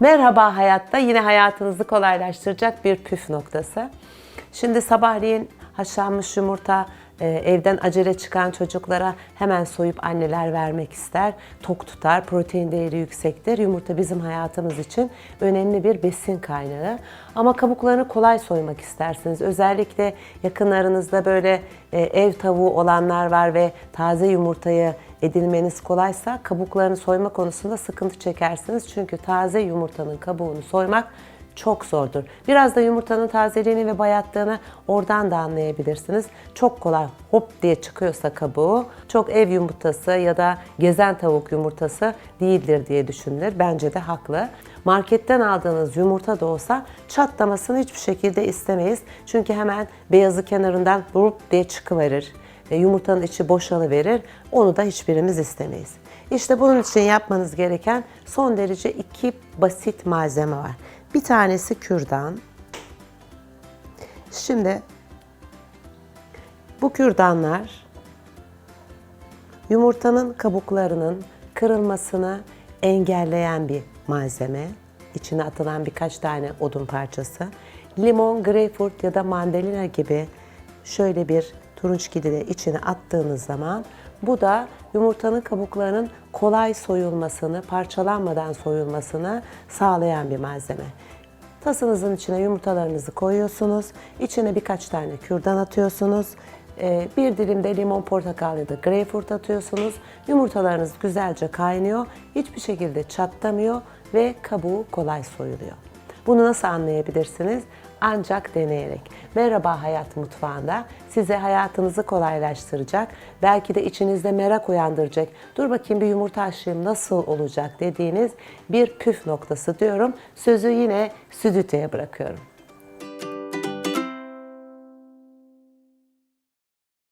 Merhaba hayatta yine hayatınızı kolaylaştıracak bir püf noktası. Şimdi sabahleyin haşlanmış yumurta evden acele çıkan çocuklara hemen soyup anneler vermek ister. Tok tutar, protein değeri yüksektir. Yumurta bizim hayatımız için önemli bir besin kaynağı. Ama kabuklarını kolay soymak istersiniz. Özellikle yakınlarınızda böyle e, ev tavuğu olanlar var ve taze yumurtayı edilmeniz kolaysa kabuklarını soyma konusunda sıkıntı çekersiniz. Çünkü taze yumurtanın kabuğunu soymak çok zordur. Biraz da yumurtanın tazeliğini ve bayatlığını oradan da anlayabilirsiniz. Çok kolay hop diye çıkıyorsa kabuğu çok ev yumurtası ya da gezen tavuk yumurtası değildir diye düşünülür. Bence de haklı. Marketten aldığınız yumurta da olsa çatlamasını hiçbir şekilde istemeyiz. Çünkü hemen beyazı kenarından vurup diye çıkıverir. E, Yumurtanın içi boşalıverir. Onu da hiçbirimiz istemeyiz. İşte bunun için yapmanız gereken son derece iki basit malzeme var. Bir tanesi kürdan. Şimdi bu kürdanlar yumurtanın kabuklarının kırılmasını engelleyen bir malzeme. İçine atılan birkaç tane odun parçası. Limon, greyfurt ya da mandalina gibi şöyle bir turunçgili de içine attığınız zaman bu da yumurtanın kabuklarının kolay soyulmasını, parçalanmadan soyulmasını sağlayan bir malzeme. Tasınızın içine yumurtalarınızı koyuyorsunuz. İçine birkaç tane kürdan atıyorsunuz. Ee, Bir dilim de limon, portakal ya da greyfurt atıyorsunuz. Yumurtalarınız güzelce kaynıyor. Hiçbir şekilde çatlamıyor ve kabuğu kolay soyuluyor. Bunu nasıl anlayabilirsiniz? Ancak deneyerek. Merhaba Hayat Mutfağı'nda size hayatınızı kolaylaştıracak, belki de içinizde merak uyandıracak, dur bakayım bir yumurta haşlayayım nasıl olacak dediğiniz bir püf noktası diyorum. Sözü yine Südüte'ye bırakıyorum.